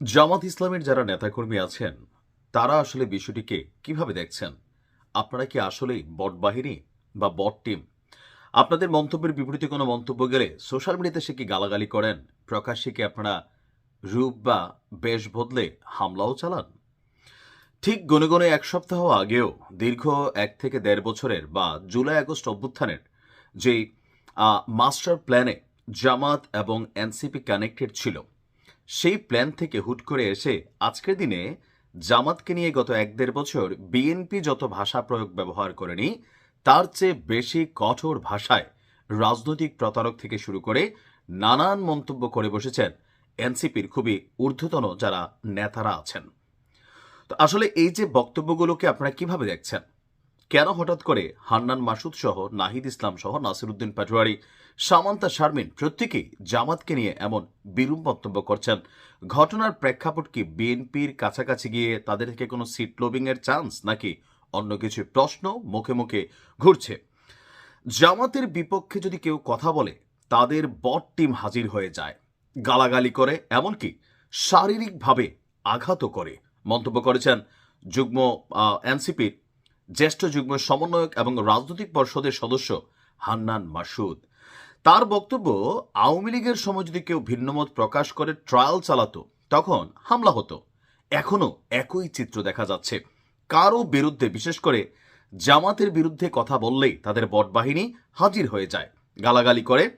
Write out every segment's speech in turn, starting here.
জামাত ইসলামের যারা নেতাকর্মী আছেন, তারা আসলে বিষয়টিকে কীভাবে দেখছেন? আপনারা কি আসলেই বট বাহিনী বা বট টিম? আপনাদের মন্তব্যের বিপরীতে কোনো মন্তব্য গেলে সোশ্যাল মিডিয়াতে সে কি গালাগালি করেন? প্রকাশ্যে কি আপনারা রূপ বা বেশ বদলে হামলাও চালান? ঠিক গনে গনে এক সপ্তাহ আগেও, দীর্ঘ এক থেকে দেড় বছরের বা জুলাই আগস্ট অভ্যুত্থানের যে মাস্টার প্ল্যানে জামাত এবং এনসিপি কানেক্টেড ছিল সেই প্ল্যান থেকে হুট করে এসে আজকের দিনে জামাতকে নিয়ে গত এক দেড় বছর বিএনপি যত ভাষা প্রয়োগ ব্যবহার করেনি, তার চেয়ে বেশি কঠোর ভাষায় রাজনৈতিক প্রতারক থেকে শুরু করে নানান মন্তব্য করে বসেছেন এনসিপির খুবই ঊর্ধ্বতন যারা নেতারা আছেন। তো আসলে এই যে বক্তব্যগুলোকে আপনারা কীভাবে দেখছেন? কেন হঠাৎ করে হান্নান মাসুদ সহ নাহিদ ইসলাম সহ নাসিরুদ্দিন পাটোয়ারি, সামান্তা শারমিন প্রত্যেকেই জামাতকে নিয়ে এমন বিরূপ মন্তব্য করছেন? ঘটনার প্রেক্ষাপট কি বিএনপির কাছাকাছি গিয়ে তাদের থেকে কোনো সিট লোবিং এর চান্স, নাকি অন্য কিছু প্রশ্ন মুখে মুখে ঘুরছে? জামাতের বিপক্ষে যদি কেউ কথা বলে, তাদের বট টিম হাজির হয়ে যায়। গালাগালি করে, এমনকি শারীরিকভাবে আঘাতও করে, মন্তব্য করেছেন যুগ্ম এনসিপির জ্যেষ্ঠ যুগ্ম সমন্বয়ক এবং রাজনৈতিক পর্ষদের সদস্য হান্নান মাসুদ। তার বক্তব্য, আওয়ামী লীগের সময় যদি কেউ ভিন্নমত প্রকাশ করে ট্রায়াল চালাতো, তখন হামলা হতো। এখনও একই চিত্র দেখা যাচ্ছে। কারও বিরুদ্ধে, বিশেষ করে জামাতের বিরুদ্ধে কথা বললেই তাদের বটবাহিনী হাজির হয়ে যায়। গালাগালি করে।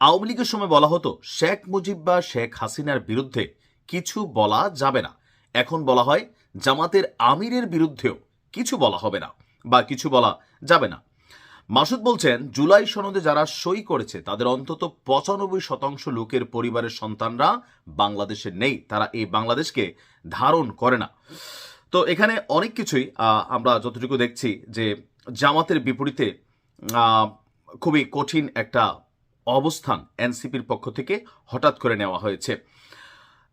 আওয়ামী লীগের সময় বলা হতো, শেখ মুজিব বা শেখ হাসিনার বিরুদ্ধে কিছু বলা যাবে না। এখন বলা হয়, জামাতের আমিরের বিরুদ্ধেও কিছু বলা হবে না বা কিছু বলা যাবে না। মাসুদ বলছেন, জুলাই সনদে যারা সই করেছে, তাদের অন্তত পঁচানব্বই শতাংশ লোকের পরিবারের সন্তানরা বাংলাদেশে নেই, তারা এই বাংলাদেশকে ধারণ করে না। তো এখানে অনেক কিছুই আমরা যতটুকু দেখছি যে জামাতের বিপরীতে খুবই কঠিন একটা অবস্থান এনসিপির পক্ষ থেকে হঠাৎ করে নেওয়া হয়েছে।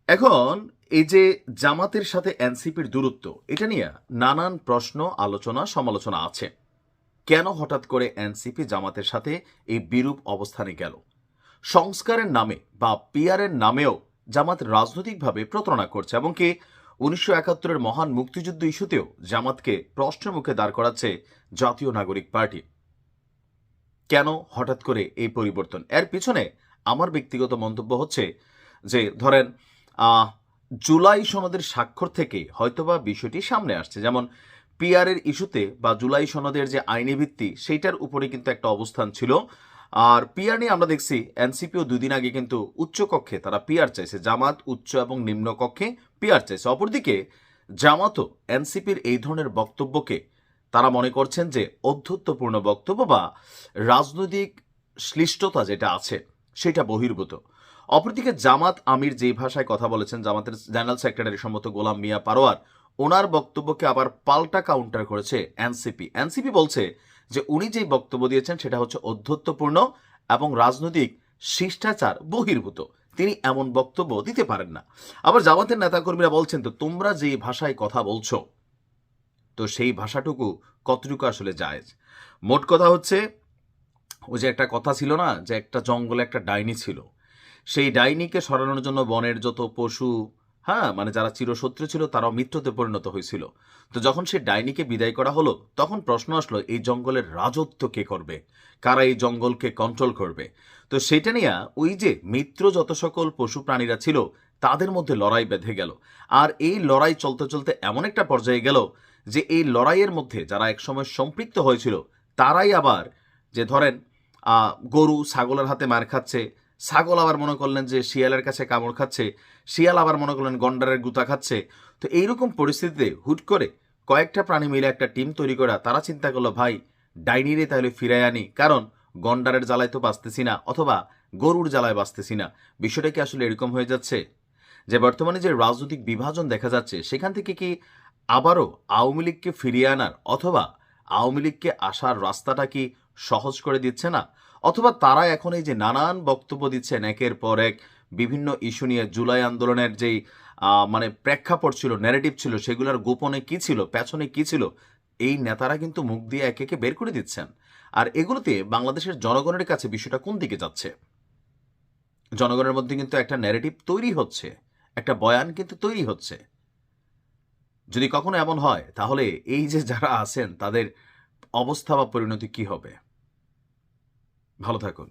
এখন এই যে জামাতের সাথে এনসিপির দূরত্ব, এটা নিয়ে নানান প্রশ্ন, আলোচনা, সমালোচনা আছে। কেন হঠাৎ করে এনসিপি জামাতের সাথে এই বিরূপ অবস্থানে গেল? সংস্কারের নামে বা পিয়ারের নামেও জামাত রাজনৈতিকভাবে প্রতারণা করছে এবং কি উনিশশো একাত্তরের মহান মুক্তিযুদ্ধ ইস্যুতেও জামাতকে প্রশ্নের মুখে দাঁড় করাচ্ছে জাতীয় নাগরিক পার্টি। কেন হঠাৎ করে এই পরিবর্তন? এর পিছনে আমার ব্যক্তিগত মন্তব্য হচ্ছে যে, ধরেন জুলাই সনদের স্বাক্ষর থেকে হয়তোবা বিষয়টি সামনে আসছে। যেমন পিআরের ইস্যুতে বা জুলাই সনদের যে আইনি ভিত্তি, সেইটার উপরে কিন্তু একটা অবস্থান ছিল। আর পিআর নিয়ে আমরা দেখছি, এনসিপিও দুদিন আগে কিন্তু উচ্চ কক্ষে তারা পিআর চাইছে। জামাত, উচ্চ এবং নিম্ন কক্ষে পিআর চাইছে। অপরদিকে জামাতও এনসিপির এই ধরনের বক্তব্যকে তারা মনে করছেন যে অধ্যত্বপূর্ণ বক্তব্য বা রাজনৈতিক শ্লিষ্টতা যেটা আছে, সেটা বহির্ভূত। অপরদিকে জামাত আমির যে ভাষায় কথা বলেছেন, জামাতের জেনারেল সেক্রেটারি সম্মত গোলাম মিয়া পারোয়ার, ওনার বক্তব্যকে আবার পাল্টা কাউন্টার করেছে এনসিপি এনসিপি বলছে যে, উনি যেই বক্তব্য দিয়েছেন সেটা হচ্ছে অধ্যত্বপূর্ণ এবং রাজনৈতিক শিষ্টাচার বহির্ভূত। তিনি এমন বক্তব্য দিতে পারেন না। আবার জামাতের নেতাকর্মীরা বলছেন, তো তোমরা যে ভাষায় কথা বলছো, তো সেই ভাষাটুকু কতটুকু আসলে জায়েজ? মোট কথা হচ্ছে, ওই যে একটা কথা ছিল না, যে একটা জঙ্গলে একটা ডাইনি ছিল সেই ডাইনিকে সরানোর জন্য বনের যত পশু হ্যাঁ মানে যারা চিরশত্রু ছিল, তারাও মিত্রতে পরিণত হয়েছিল। তো যখন সেই ডাইনিকে বিদায় করা হলো, তখন প্রশ্ন আসলো, এই জঙ্গলের রাজত্ব কে করবে? কারা এই জঙ্গলকে কন্ট্রোল করবে? তো সেটা নিয়ে ওই যে মিত্র যত সকল পশু প্রাণীরা ছিল, তাদের মধ্যে লড়াই বেঁধে গেল। আর এই লড়াই চলতে চলতে এমন একটা পর্যায়ে গেল যে এই লড়াইয়ের মধ্যে যারা একসময় সম্পৃক্ত হয়েছিল, তারাই আবার যে ধরেন গরু ছাগলের হাতে মার খাচ্ছে ছাগল আবার মনে করলেন যে শিয়ালের কাছে কামড় খাচ্ছে, শিয়াল আবার মনে করলেন গন্ডারের গুতা খাচ্ছে। তো এইরকম পরিস্থিতিতে হুট করে কয়েকটা প্রাণী মিলে একটা টিম তৈরি করা, তারা চিন্তা করল, ভাই, ডাইনিরে তাহলে ফিরাই আনি। কারণ গন্ডারের জ্বালায় তো বাঁচতেছি না, অথবা গরুর জ্বালায় বাঁচতেছি না। বিষয়টা কি আসলে এরকম হয়ে যাচ্ছে? যে বর্তমানে যে রাজনৈতিক বিভাজন দেখা যাচ্ছে, সেখান থেকে কি আবারও আওয়ামী লীগকে ফিরিয়ে আনার অথবা আওয়ামী লীগকে আসার রাস্তাটা কি সহজ করে দিচ্ছে না? অথবা তারা এখন এই যে নানান বক্তব্য দিচ্ছেন, একের পর এক বিভিন্ন ইস্যু নিয়ে জুলাই আন্দোলনের যেই মানে প্রেক্ষাপট ছিল ন্যারেটিভ ছিল, সেগুলোর গোপনে কি ছিল, পেছনে কি ছিল, এই নেতারা কিন্তু মুখ দিয়ে একে একে বের করে দিচ্ছেন। আর এগুলোতে বাংলাদেশের জনগণের কাছে বিষয়টা কোন দিকে যাচ্ছে? জনগণের মধ্যে কিন্তু একটা ন্যারেটিভ তৈরি হচ্ছে, একটা বয়ান কিন্তু তৈরি হচ্ছে। যদি কখনো এমন হয়, তাহলে এই যে যারা আছেন, তাদের অবস্থা বা পরিণতি কি হবে? ভালো থাকুন।